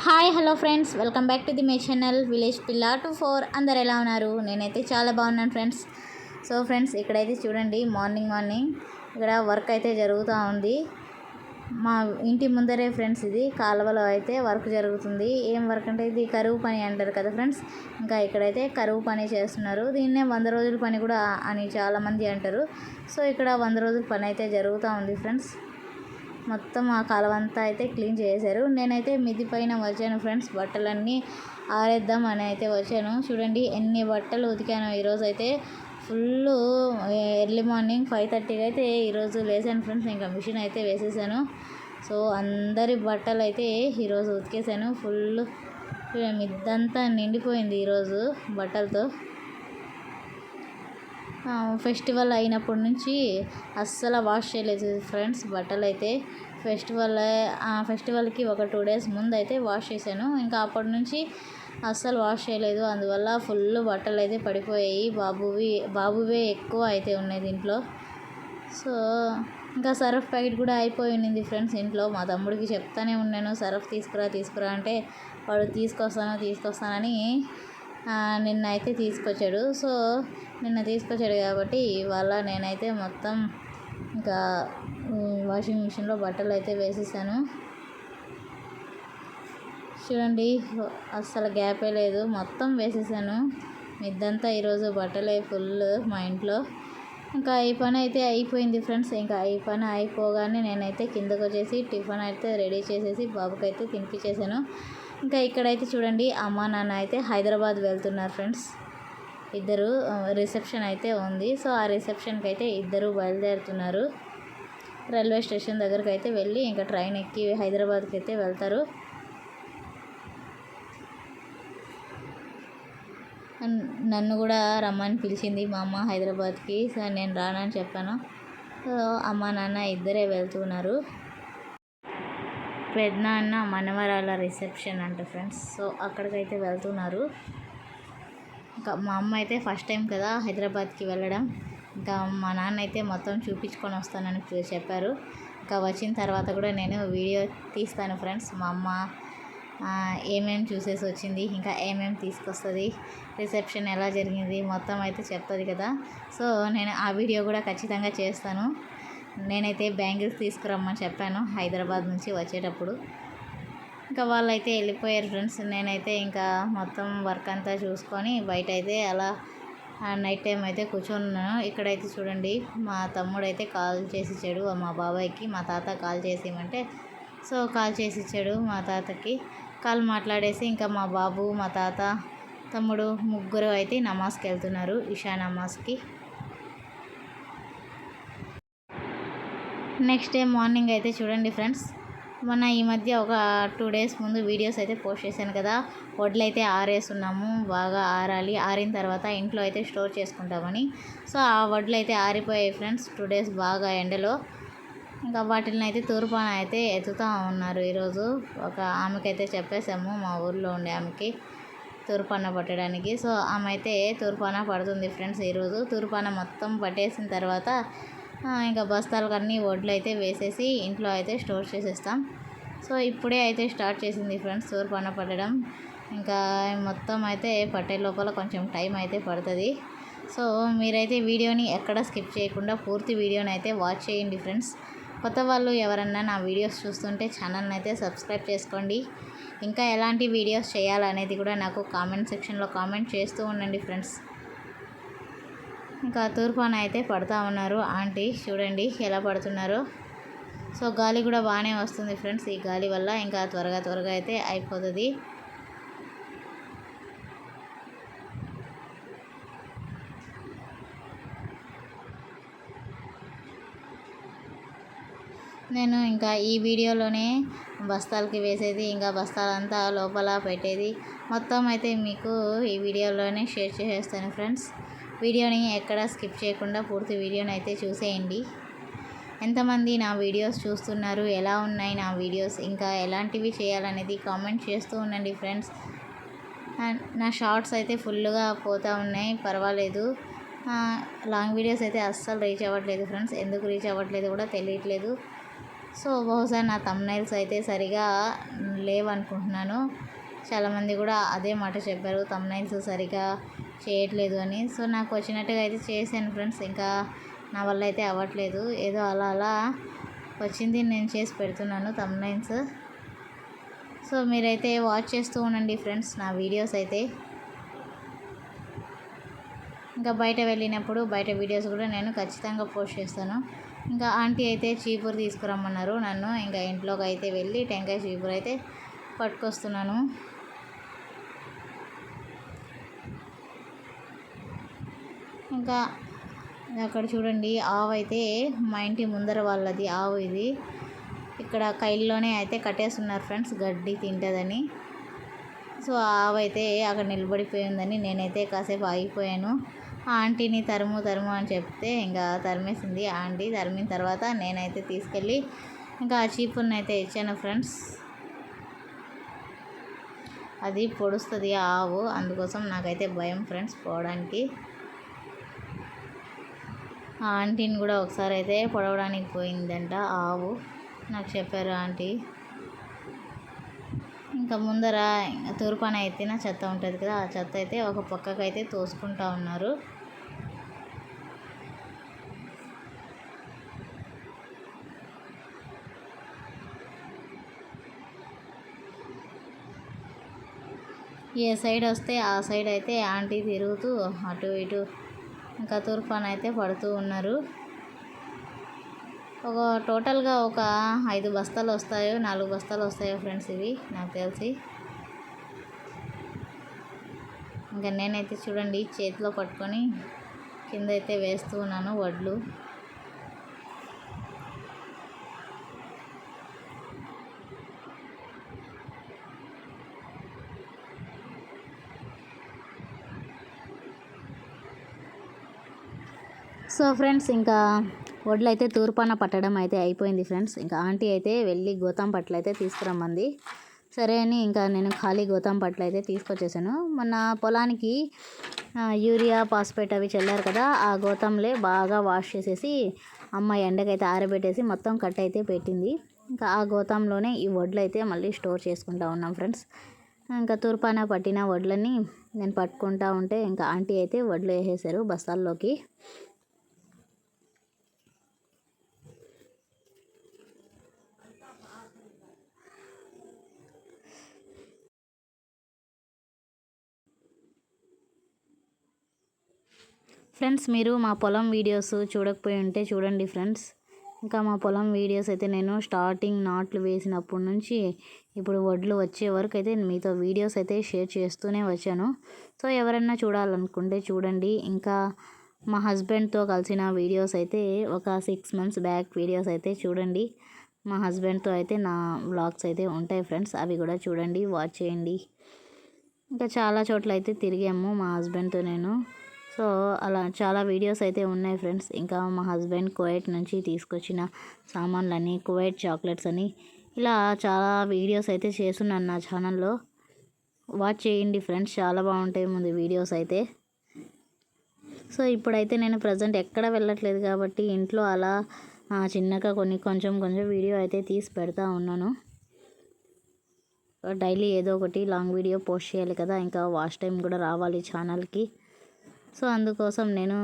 Hi hello friends. Welcome back to the my channel village పిల్లా two four. అందరు ఎలా ఉన్నారు? నేనైతే చాలా బాగున్నాను ఫ్రెండ్స్. సో ఫ్రెండ్స్ ఇక్కడైతే చూడండి మార్నింగ్ మార్నింగ్ ఇక్కడ వర్క్ అయితే జరుగుతూ ఉంది. మా ఇంటి ముందరే ఫ్రెండ్స్ ఇది కాలువలో అయితే వర్క్ జరుగుతుంది. ఏం వర్క్ అంటే ఇది కరువు పని అంటారు కదా ఫ్రెండ్స్. ఇంకా ఇక్కడైతే కరువు పని చేస్తున్నారు. దీన్నే వంద రోజుల పని కూడా అని చాలామంది అంటారు. సో ఇక్కడ వంద రోజుల పని అయితే జరుగుతూ ఉంది ఫ్రెండ్స్. మొత్తం ఆ కాలువ అంతా అయితే క్లీన్ చేశారు నేనైతే మిది పైన వచ్చాను ఫ్రెండ్స్ బట్టలన్నీ ఆరేద్దాం అని అయితే వచ్చాను. చూడండి ఎన్ని బట్టలు ఉతికాను ఈరోజు అయితే. ఫుల్ ఎర్లీ మార్నింగ్ ఫైవ్ థర్టీకి అయితే ఈరోజు లేసాను ఫ్రెండ్స్ ఇంకా మిషన్ అయితే వేసేసాను. సో అందరి బట్టలు అయితే ఈరోజు ఉతికేసాను. ఫుల్ మిద్దంతా నిండిపోయింది ఈరోజు బట్టలతో. ఫెస్టివల్ అయినప్పటి నుంచి అస్సలు వాష్ చేయలేదు ఫ్రెండ్స్. బట్టలు అయితే ఫెస్టివల్ ఆ ఫెస్టివల్కి ఒక టూ డేస్ ముందు అయితే వాష్ చేశాను. ఇంకా అప్పటి నుంచి అస్సలు వాష్ చేయలేదు. అందువల్ల ఫుల్ బట్టలు అయితే పడిపోయాయి. బాబువి బాబువే ఎక్కువ అయితే ఉన్నాయి దీంట్లో. సో ఇంకా సర్ఫ్ ప్యాకెట్ కూడా అయిపోయి ఉన్నింది ఫ్రెండ్స్ ఇంట్లో. మా తమ్ముడికి చెప్తానే ఉన్నాను సర్ఫ్ తీసుకురా తీసుకురా అంటే వాడు తీసుకొస్తాను తీసుకొస్తానని నిన్న అయితే తీసుకొచ్చాడు. సో నిన్న తీసుకొచ్చాడు కాబట్టి ఇవాళ నేనైతే మొత్తం ఇంకా వాషింగ్ మిషన్లో బట్టలు అయితే వేసేసాను. చూడండి అస్సలు గ్యాపే లేదు. మొత్తం వేసేసాను. మిద్దంతా ఈరోజు బట్టలే ఫుల్ మా ఇంట్లో. ఇంకా ఈ పని అయితే అయిపోయింది ఫ్రెండ్స్. ఇంకా ఈ పని అయిపోగానే నేనైతే కిందకు వచ్చేసి టిఫిన్ అయితే రెడీ చేసేసి బాబుకి అయితే తినిపించేసాను ఇంకా ఇక్కడైతే చూడండి అమ్మ నాన్న అయితే హైదరాబాద్ వెళ్తున్నారు ఫ్రెండ్స్. ఇద్దరు రిసెప్షన్ అయితే ఉంది. సో ఆ రిసెప్షన్కి అయితే ఇద్దరు బయలుదేరుతున్నారు. రైల్వే స్టేషన్ దగ్గరికి అయితే వెళ్ళి ఇంకా ట్రైన్ ఎక్కి హైదరాబాద్కి అయితే వెళ్తారు. నన్ను కూడా రమ్మని పిలిచింది మా అమ్మ హైదరాబాద్కి. సో నేను రానని చెప్పాను. సో అమ్మ నాన్న ఇద్దరే వెళ్తున్నారు. పెద్దనాన్న మనవరాల రిసెప్షన్ అంట ఫ్రెండ్స్. సో అక్కడికైతే వెళ్తున్నారు. ఇంకా మా అమ్మ అయితే ఫస్ట్ టైం కదా హైదరాబాద్కి వెళ్ళడం. ఇంకా మా నాన్న అయితే మొత్తం చూపించుకొని వస్తానని చెప్పారు. ఇంకా వచ్చిన తర్వాత కూడా నేను వీడియో తీస్తాను ఫ్రెండ్స్. మా అమ్మ ఏమేమి చూసేసి వచ్చింది ఇంకా ఏమేమి తీసుకొస్తుంది రిసెప్షన్ ఎలా జరిగింది మొత్తం అయితే చెప్తుంది కదా. సో నేను ఆ వీడియో కూడా ఖచ్చితంగా చేస్తాను. నేనైతే బ్యాంగిల్స్ తీసుకురమ్మని చెప్పాను హైదరాబాద్ నుంచి వచ్చేటప్పుడు. ఇంకా వాళ్ళైతే వెళ్ళిపోయారు ఫ్రెండ్స్. నేనైతే ఇంకా మొత్తం వర్క్ అంతా చూసుకొని బయట అయితే అలా నైట్ టైం అయితే కూర్చొని ఇక్కడైతే చూడండి మా తమ్ముడు అయితే కాల్ చేసి ఇచ్చాడు మా బాబాయ్కి మా తాత కాల్ చేసి ఇవ్వమంటే సో కాల్ చేసి ఇచ్చాడు మా తాతకి. కాల్ మాట్లాడేసి ఇంకా మా బాబు మా తాత తమ్ముడు ముగ్గురు అయితే నమాజ్కి వెళ్తున్నారు ఇషా నమాజ్కి. నెక్స్ట్ డే మార్నింగ్ అయితే చూడండి ఫ్రెండ్స్ మొన్న ఈ మధ్య ఒక టూ డేస్ ముందు వీడియోస్ అయితే పోస్ట్ చేశాను కదా. వడ్లు అయితే ఆరేస్తున్నాము బాగా ఆరాలి. ఆరిన తర్వాత ఇంట్లో అయితే స్టోర్ చేసుకుంటామని. సో ఆ వడ్లు అయితే ఆరిపోయాయి ఫ్రెండ్స్ టూ డేస్ బాగా ఎండలో. ఇంకా వాటిని అయితే తూర్పాన అయితే ఎత్తుతూ ఉన్నారు ఈరోజు. ఒక ఆమెకైతే చెప్పేసాము మా ఊర్లో ఉండే ఆమెకి తూర్పాన పట్టడానికి. సో ఆమె అయితే తూర్పాన పడుతుంది ఫ్రెండ్స్ ఈరోజు. తూర్పాన మొత్తం పట్టేసిన తర్వాత ఇంకా బస్తాలకు అన్నీ వడ్లు అయితే వేసేసి ఇంట్లో అయితే స్టోర్ చేసేస్తాం. సో ఇప్పుడే అయితే స్టార్ట్ చేసింది ఫ్రెండ్స్ స్టోర్ పన పట్టడం ఇంకా మొత్తం అయితే పట్టే లోపల కొంచెం టైం అయితే పడుతుంది. సో మీరైతే వీడియోని ఎక్కడ స్కిప్ చేయకుండా పూర్తి వీడియోని అయితే వాచ్ చేయండి ఫ్రెండ్స్. కొత్త వాళ్ళు ఎవరన్నా నా వీడియోస్ చూస్తుంటే ఛానల్ని అయితే సబ్స్క్రైబ్ చేసుకోండి. ఇంకా ఎలాంటి వీడియోస్ చేయాలనేది కూడా నాకు కామెంట్ సెక్షన్లో కామెంట్ చేస్తూ ఉండండి ఫ్రెండ్స్. ఇంకా తూర్పాన అయితే పడుతూ ఉన్నారు. ఆంటీ చూడండి ఎలా పడుతున్నారో. సో గాలి కూడా బాగానే వస్తుంది ఫ్రెండ్స్. ఈ గాలి వల్ల ఇంకా త్వరగా త్వరగా అయితే అయిపోతుంది. నేను ఇంకా ఈ వీడియోలోనే బస్తాలకి వేసేది. ఇంకా బస్తాలంతా లోపల పెట్టేది. మొత్తం అయితే మీకు ఈ వీడియోలోనే షేర్ చేసేస్తాను ఫ్రెండ్స్. వీడియోని ఎక్కడ స్కిప్ చేయకుండా పూర్తి వీడియోని అయితే చూసేయండి. ఎంతమంది నా వీడియోస్ చూస్తున్నారు? ఎలా ఉన్నాయి నా వీడియోస్? ఇంకా ఎలాంటివి చేయాలనేది కామెంట్ చేస్తూ ఉండండి ఫ్రెండ్స్. నా షార్ట్స్ అయితే ఫుల్గా పోతూ ఉన్నాయి. పర్వాలేదు. లాంగ్ వీడియోస్ అయితే అస్సలు రీచ్ అవ్వట్లేదు ఫ్రెండ్స్. ఎందుకు రీచ్ అవ్వట్లేదు కూడా తెలియట్లేదు. సో బహుశా నా తమ్నైల్స్ అయితే సరిగా లేవనుకుంటున్నాను. చాలామంది కూడా అదే మాట చెప్పారు. తమ్నైల్స్ సరిగా చేయట్లేదు అని. సో నాకు వచ్చినట్టుగా అయితే చేశాను ఫ్రెండ్స్. ఇంకా నా వల్ల అయితే అవ్వట్లేదు. ఏదో అలా అలా వచ్చింది. నేను చేసి పెడుతున్నాను తమ్లైన్స్ సో మీరైతే వాచ్ చేస్తూ ఉండండి ఫ్రెండ్స్ నా వీడియోస్ అయితే. ఇంకా బయట వెళ్ళినప్పుడు బయట వీడియోస్ కూడా నేను ఖచ్చితంగా పోస్ట్ చేస్తాను. ఇంకా ఆంటీ అయితే చీపురు తీసుకురమ్మన్నారు నన్ను. ఇంకా ఇంట్లోకి అయితే వెళ్ళి టెంకాయ చీపురు అయితే పట్టుకొస్తున్నాను. ఇంకా అక్కడ చూడండి ఆవు అయితే మా ఇంటి ముందర వాళ్ళది ఆవు ఇది. ఇక్కడ కైల్లోనే అయితే కట్టేస్తున్నారు ఫ్రెండ్స్ గడ్డి తింటుందని. సో ఆ ఆవు అయితే అక్కడ నిలబడిపోయిందని నేనైతే కాసేపు ఆగిపోయాను. ఆ ఆంటీని తరుము తరుము అని చెప్తే ఇంకా తరిమేసింది ఆంటీ. తరిమిన తర్వాత నేనైతే తీసుకెళ్ళి ఇంకా ఆ చీపుర్ని అయితే ఇచ్చాను ఫ్రెండ్స్. అది పొడుస్తుంది ఆవు అందుకోసం నాకైతే భయం ఫ్రెండ్స్ పోవడానికి. ఆ ఆంటీని కూడా ఒకసారి అయితే పొడవడానికి పోయిందంట ఆవు. నాకు చెప్పారు ఆంటీ. ఇంకా ముందర తూర్పాన నా చెత్త ఉంటుంది కదా ఆ చెత్త అయితే ఒక పక్కకు అయితే తోసుకుంటా ఉన్నారు. ఏ సైడ్ వస్తే ఆ సైడ్ అయితే ఆంటీ తిరుగుతూ అటు ఇటు ఇంకా తూర్పాన అయితే పడుతూ ఉన్నారు. ఒక టోటల్గా ఒక ఐదు బస్తాలు వస్తాయో నాలుగు బస్తాలు వస్తాయో ఫ్రెండ్స్ ఇవి నాకు తెలిసి. ఇంకా నేనైతే చూడండి చేతిలో పట్టుకొని కింద అయితే వేస్తూ ఉన్నాను వడ్లు. సో ఫ్రెండ్స్ ఇంకా వడ్లు అయితే తూర్పాన పట్టడం అయితే అయిపోయింది ఫ్రెండ్స్. ఇంకా ఆంటీ అయితే వెళ్ళి గోతాం పట్లు అయితే తీసుకురమ్మంది. సరే అని ఇంకా నేను ఖాళీ గోతాం పట్లు అయితే తీసుకొచ్చేసాను. మొన్న పొలానికి యూరియా పాస్పేట్ అవి చల్లారు కదా ఆ గోతంలే బాగా వాష్ చేసేసి అమ్మ ఎండకైతే ఆరబెట్టేసి మొత్తం కట్ అయితే పెట్టింది. ఇంకా ఆ గోతంలోనే ఈ వడ్లు అయితే మళ్ళీ స్టోర్ చేసుకుంటా ఉన్నాం ఫ్రెండ్స్. ఇంకా తూర్పాన పట్టిన వడ్లని నేను పట్టుకుంటా ఉంటే ఇంకా ఆంటీ అయితే వడ్లు వేసేసారు బస్తాల్లోకి. ఫ్రెండ్స్ మీరు మా పొలం వీడియోస్ చూడకపోయి ఉంటే చూడండి ఫ్రెండ్స్. ఇంకా మా పొలం వీడియోస్ అయితే నేను స్టార్టింగ్ నాట్లు వేసినప్పటి నుంచి ఇప్పుడు వడ్లు వచ్చే వరకు అయితే మీతో వీడియోస్ అయితే షేర్ చేస్తూనే వచ్చాను. సో ఎవరైనా చూడాలనుకుంటే చూడండి. ఇంకా మా హస్బెండ్తో కలిసిన వీడియోస్ అయితే ఒక సిక్స్ మంత్స్ బ్యాక్ వీడియోస్ అయితే చూడండి. మా హస్బెండ్తో అయితే నా వ్లాగ్స్ అయితే ఉంటాయి ఫ్రెండ్స్. అవి కూడా చూడండి వాచ్ చేయండి. ఇంకా చాలా చోట్ల అయితే తిరిగాము మా హస్బెండ్తో నేను. సో అలా చాలా వీడియోస్ అయితే ఉన్నాయి ఫ్రెండ్స్. ఇంకా మా హస్బెండ్ కువైట్ నుంచి తీసుకొచ్చిన సామాన్లని కువైట్ చాక్లెట్స్ అని. ఇలా చాలా వీడియోస్ అయితే చేస్తున్నాను నా ఛానల్లో. వాచ్ చేయండి ఫ్రెండ్స్ చాలా బాగుంటాయి ముందు వీడియోస్ అయితే. సో ఇప్పుడైతే నేను ప్రజెంట్ ఎక్కడ వెళ్ళట్లేదు కాబట్టి ఇంట్లో అలా చిన్నగా కొన్ని కొంచెం కొంచెం వీడియో అయితే తీసి పెడతా ఉన్నాను. డైలీ ఏదో ఒకటి లాంగ్ వీడియో పోస్ట్ చేయాలి కదా ఇంకా వాచ్ టైం కూడా రావాలి ఛానల్కి. సో అందుకోసం నేను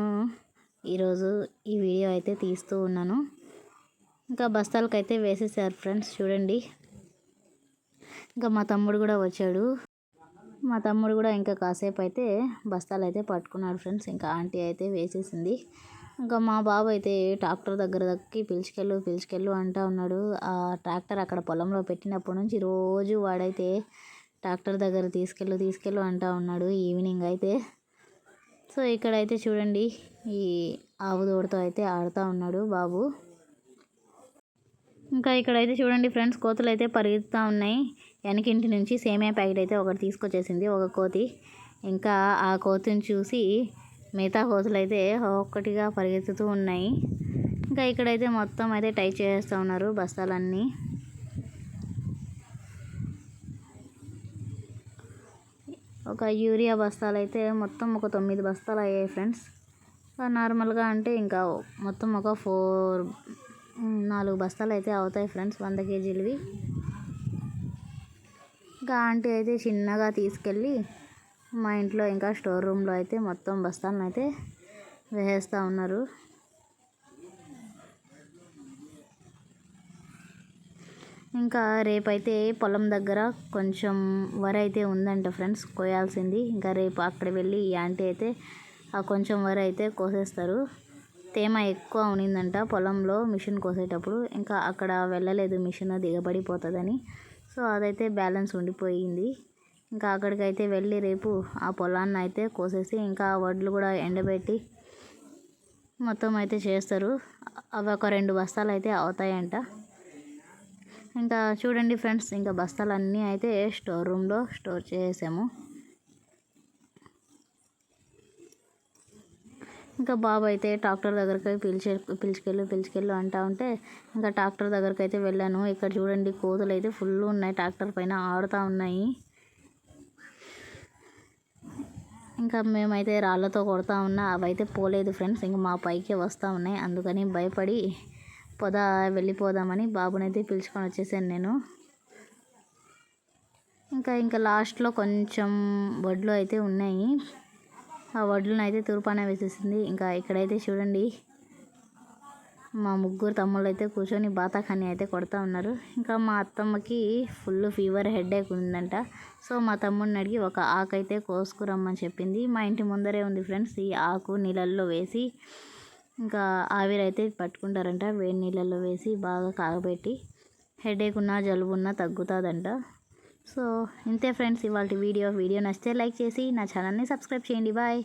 ఈరోజు ఈ వీడియో అయితే తీస్తూ ఉన్నాను. ఇంకా బస్తాలకు అయితే వేసేసారు ఫ్రెండ్స్ చూడండి. ఇంకా మా తమ్ముడు కూడా వచ్చాడు. మా తమ్ముడు కూడా ఇంకా కాసేపు అయితే బస్తాలు అయితే పట్టుకున్నాడు ఫ్రెండ్స్ ఇంకా ఆంటీ అయితే వేసేసింది. ఇంకా మా బాబు అయితే ట్రాక్టర్ దగ్గర దక్కి పిలుచుకెళ్ళు పిలుచుకెళ్ళు అంటా ఉన్నాడు. ఆ ట్రాక్టర్ అక్కడ పొలంలో పెట్టినప్పటి నుంచి రోజు వాడైతే ట్రాక్టర్ దగ్గర తీసుకెళ్ళు తీసుకెళ్ళు అంటా ఉన్నాడు ఈవినింగ్ అయితే. సో ఇక్కడైతే చూడండి ఈ ఆవు దూడతో అయితే ఆడుతూ ఉన్నాడు బాబు. ఇంకా ఇక్కడైతే చూడండి ఫ్రెండ్స్ కోతులు అయితే పరిగెత్తుతూ ఉన్నాయి. వెనకింటి నుంచి సేమియా ప్యాకెట్ అయితే ఒకటి తీసుకొచ్చేసింది ఒక కోతి. ఇంకా ఆ కోతిని చూసి మిగతా కోతులు అయితే ఒక్కటిగా పరిగెత్తుతూ ఉన్నాయి. ఇంకా ఇక్కడైతే మొత్తం అయితే టై చేస్తూ ఉన్నారు బస్తాలన్నీ. ఒక యూరియా బస్తాలు అయితే మొత్తం ఒక తొమ్మిది బస్తాలు అయ్యాయి ఫ్రెండ్స్. నార్మల్గా అంటే ఇంకా మొత్తం ఒక ఫోర్ నాలుగు బస్తాలు అయితే అవుతాయి ఫ్రెండ్స్ వంద కేజీలవి. ఇంకా ఆంటీ అయితే చిన్నగా తీసుకెళ్ళి మా ఇంట్లో ఇంకా స్టోర్ రూమ్లో అయితే మొత్తం బస్తాలను అయితే వేసేస్తూ ఉన్నారు. ఇంకా రేపైతే పొలం దగ్గర కొంచెం వరి అయితే ఉందంట ఫ్రెండ్స్ కోయాల్సింది. ఇంకా రేపు అక్కడ వెళ్ళి ఈ ఆంటీ అయితే ఆ కొంచెం వరి అయితే కోసేస్తారు. తేమ ఎక్కువ ఉనిందంట పొలంలో మిషన్ కోసేటప్పుడు. ఇంకా అక్కడ వెళ్ళలేదు మిషన్ దిగబడిపోతుందని. సో అదైతే బ్యాలెన్స్ ఉండిపోయింది. ఇంకా అక్కడికైతే వెళ్ళి రేపు ఆ పొలాన్ని అయితే కోసేసి ఇంకా వడ్లు కూడా ఎండబెట్టి మొత్తం అయితే చేస్తారు. అవి ఒక రెండు బస్తాలు అయితే అవుతాయంట. ఇంకా చూడండి ఫ్రెండ్స్ ఇంకా బస్తాలన్నీ అయితే స్టోర్ రూమ్లో స్టోర్ చేసాము ఇంకా బాబు అయితే ట్రాక్టర్ దగ్గరికి పిలిచే పిలిచుకెళ్ళు పిలిచుకెళ్ళు అంటా ఉంటే ఇంకా ట్రాక్టర్ దగ్గరికి అయితే వెళ్ళాను. ఇక్కడ చూడండి కోతులు అయితే ఫుల్ ఉన్నాయి ట్రాక్టర్ పైన ఆడుతూ ఉన్నాయి. ఇంకా మేమైతే రాళ్ళతో కొడతా ఉన్నా అవైతే పోలేదు ఫ్రెండ్స్ ఇంకా మా పైకే వస్తూ ఉన్నాయి. అందుకని భయపడి పొద వెళ్ళిపోదామని బాబునైతే పిలుచుకొని వచ్చేసాను నేను. ఇంకా ఇంకా లాస్ట్లో కొంచెం వడ్లు అయితే ఉన్నాయి. ఆ వడ్లను అయితే తూర్పాన వేసేసింది. ఇంకా ఇక్కడైతే చూడండి మా ముగ్గురు తమ్ముళ్ళు అయితే కూర్చొని బాతాఖాని అయితే కొడతా ఉన్నారు. ఇంకా మా అత్తమ్మకి ఫుల్ ఫీవర్ హెడేక్ ఉందంట. సో మా తమ్ముడిని అడిగి ఒక ఆకు అయితే కోసుకురమ్మని చెప్పింది. మా ఇంటి ముందరే ఉంది ఫ్రెండ్స్ ఈ ఆకు నీళ్ళల్లో వేసి ఇంకా ఆవిరైతే పట్టుకుంటారంట వేడి నీళ్ళల్లో వేసి బాగా కాగబెట్టి హెడేక్ ఉన్నా జలుబు ఉన్నా తగ్గుతుందంట. సో ఇంతే ఫ్రెండ్స్ ఇవాళ వీడియో వీడియో నచ్చితే లైక్ చేసి నా ఛానల్ని సబ్స్క్రైబ్ చేయండి. బాయ్.